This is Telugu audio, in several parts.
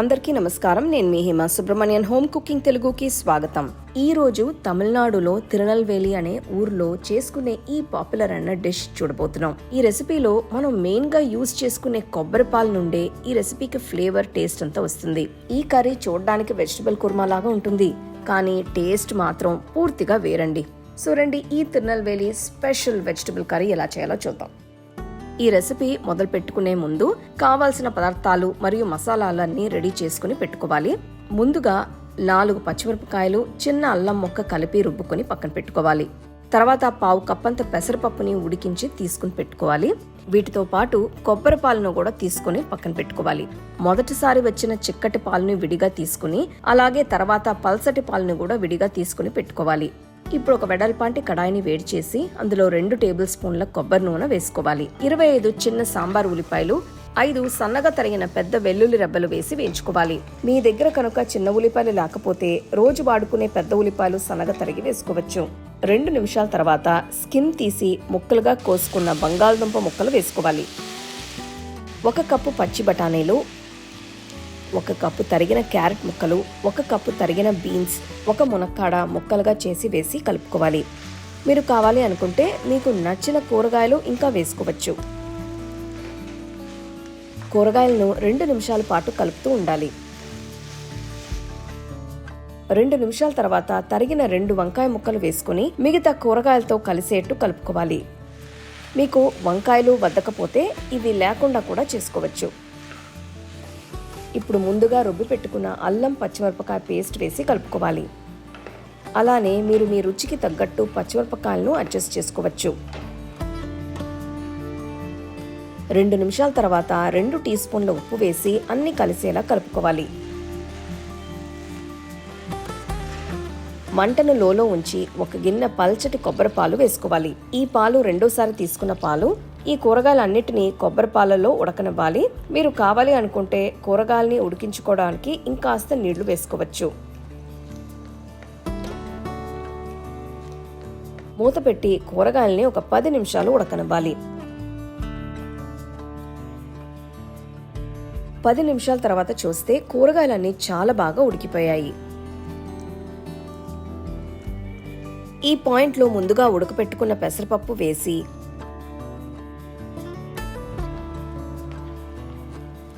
అందరికీ నమస్కారం. నేను మీ హిమ సుబ్రహ్మణ్యన్. హోమ్ కుకింగ్ తెలుగుకి స్వాగతం. ఈ రోజు తమిళనాడులో తిరునల్వేలి అనే ఊర్లో చేసుకునే ఈ పాపులర్ అన్న డిష్ చూడబోతున్నాం. ఈ రెసిపీలో మనం మెయిన్గా యూజ్ చేసుకునే కొబ్బరి పాలు నుండే ఈ రెసిపీకి ఫ్లేవర్ టేస్ట్ అంతా వస్తుంది. ఈ కర్రీ చూడడానికి వెజిటబుల్ కుర్మా లాగా ఉంటుంది. కానీ టేస్ట్ మాత్రం పూర్తిగా వేరండి. సో రండి ఈ తిరునల్వేలి స్పెషల్ వెజిటబుల్ కర్రీ ఎలా చేయాలో చూద్దాం. ఈ రెసిపీ మొదలు పెట్టుకునే ముందు కావాల్సిన పదార్థాలు మరియు మసాలాలన్నీ రెడీ చేసుకుని పెట్టుకోవాలి. ముందుగా నాలుగు పచ్చిమిరపకాయలు చిన్న అల్లం మొక్క కలిపి రుబ్బుకొని పక్కన పెట్టుకోవాలి. తర్వాత పావు కప్పంత పెసరపప్పుని ఉడికించి తీసుకుని పెట్టుకోవాలి. వీటితో పాటు కొబ్బరి పాలను కూడా తీసుకుని పక్కన పెట్టుకోవాలి. మొదటిసారి వచ్చిన చిక్కటి పాలను విడిగా తీసుకుని అలాగే తర్వాత పల్సటి పాలను కూడా విడిగా తీసుకుని పెట్టుకోవాలి. ఇప్పుడు ఒక వెడల్పాంటి కడాయిని వేడి చేసి అందులో రెండు టేబుల్ స్పూన్ల కొబ్బరి నూనె వేసుకోవాలి. ఇరవై ఐదు చిన్న సాంబార్ ఉల్లిపాయలు ఐదు సన్నగా తరిగిన పెద్ద వెల్లుల్లి రెబ్బలు వేసి వేయించుకోవాలి. మీ దగ్గర కనుక చిన్న ఉల్లిపాయలు లేకపోతే రోజు వాడుకునే పెద్ద ఉల్లిపాయలు సన్నగా తరిగి వేసుకోవచ్చు. రెండు నిమిషాల తర్వాత స్కిన్ తీసి ముక్కలుగా కోసుకున్న బంగాళదుంప ముక్కలు వేసుకోవాలి. ఒక కప్పు పచ్చి బఠానీలు ఒక కప్పు తరిగిన క్యారెట్ ముక్కలు ఒక కప్పు తరిగిన బీన్స్ ఒక మునక్కాడ ముక్కలుగా చేసి వేసి కలుపుకోవాలి. మీరు కావాలి అనుకుంటే మీకు నచ్చిన కూరగాయలు ఇంకా వేసుకోవచ్చు. కూరగాయలను రెండు నిమిషాల పాటు కలుపుతూ ఉండాలి. రెండు నిమిషాల తర్వాత తరిగిన రెండు వంకాయ ముక్కలు వేసుకుని మిగతా కూరగాయలతో కలిసేట్టు కలుపుకోవాలి. మీకు వంకాయలు వద్దకపోతే ఇవి లేకుండా కూడా చేసుకోవచ్చు. ఇప్పుడు ముందుగా రుబ్బి పెట్టుకున్న అల్లం పచ్చిమిరపకాయ పేస్ట్ వేసి కలుపుకోవాలి. అలానే మీరు మీ రుచికి తగ్గట్టు పచ్చిమిరపకాయలను అడ్జస్ట్ చేసుకోవచ్చు. రెండు నిమిషాల తర్వాత రెండు టీ స్పూన్ల ఉప్పు వేసి అన్ని కలిసేలా కలుపుకోవాలి. మంటను లోలో ఉంచి ఒక గిన్నె పల్చటి కొబ్బరి పాలు వేసుకోవాలి. ఈ పాలు రెండోసారి తీసుకున్న పాలు ఈ కూరగాయలన్నిటినీ కొబ్బరి పాలలో ఉడకనివ్వాలి. మీరు కావాలి అనుకుంటే కూరగాయల్ని ఉడికించుకోవడానికి ఇంకాస్త నీళ్ళు వేసుకోవచ్చు. మూత పెట్టి కూరగాయల్ని ఒక పది నిమిషాలు ఉడకనివ్వాలి. పది నిమిషాల తర్వాత చూస్తే కూరగాయలన్నీ చాలా బాగా ఉడికిపోయాయి. ఈ పాయింట్లో ముందుగా ఉడకపెట్టుకున్న పెసరపప్పు వేసి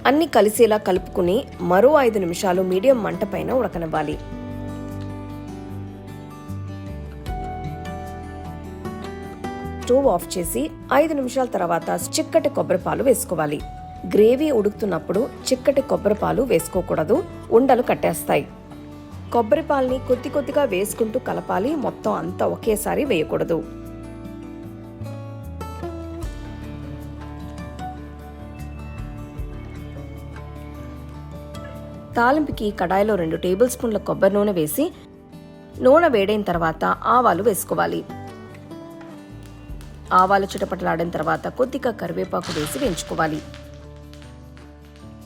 అన్ని కలిసేలా కలుపుకుని మరో ఐదు నిమిషాలు మీడియం మంట పైన ఉడకనివ్వాలి. స్టవ్ ఆఫ్ చేసి ఐదు నిమిషాల తర్వాత చిక్కటి కొబ్బరిపాలు వేసుకోవాలి. గ్రేవీ ఉడుకుతున్నప్పుడు చిక్కటి కొబ్బరిపాలు వేసుకోకూడదు ఉండలు కట్టేస్తాయి. కొబ్బరిపాల్ని కొద్ది కొద్దిగా వేసుకుంటూ కలపాలి మొత్తం అంతా ఒకేసారి వేయకూడదు. తాలింపుకి కడాయిలో రెండు టేబుల్ స్పూన్ల కొబ్బరి నూనె వేసి నూనె వేడైన తర్వాత ఆవాలు వేసుకోవాలి. ఆవాలు చిటపటలాడిన తర్వాత కొద్దిగా కరివేపాకు వేసి వేయించుకోవాలి.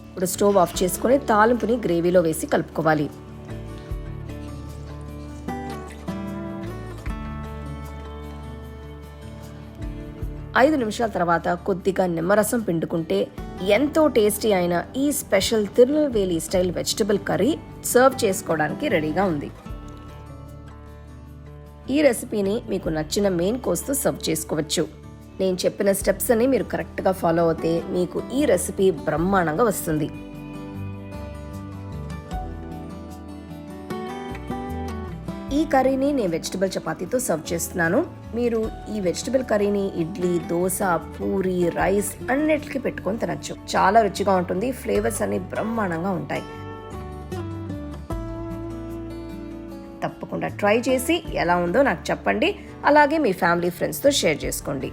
ఇప్పుడు స్టవ్ ఆఫ్ చేసుకుని తాలింపుని గ్రేవీలో వేసి కలుపుకోవాలి. ఐదు నిమిషాల తర్వాత కొద్దిగా నిమ్మరసం పిండుకుంటే ఎంతో టేస్టీ అయిన ఈ special Tirunelveli style vegetable curry serve చేసుకోవడానికి రెడీగా ఉంది. ఈ రెసిపీని మీకు నచ్చిన మెయిన్ కోస్తో సర్వ్ చేసుకోవచ్చు. నేను చెప్పిన స్టెప్స్ అని మీరు కరెక్ట్గా ఫాలో అవుతే మీకు ఈ రెసిపీ బ్రహ్మాండంగా వస్తుంది. ఈ కర్రీని నేను వెజిటబుల్ చపాతీతో సర్వ్ చేస్తున్నాను. మీరు ఈ వెజిటబుల్ కర్రీని ఇడ్లీ దోశ పూరి రైస్ అన్నిటికీ పెట్టుకొని తినచ్చు. చాలా రుచిగా ఉంటుంది. ఫ్లేవర్స్ అన్ని బ్రహ్మాండంగా ఉంటాయి. తప్పకుండా ట్రై చేసి ఎలా ఉందో నాకు చెప్పండి. అలాగే మీ ఫ్యామిలీ ఫ్రెండ్స్తో షేర్ చేసుకోండి.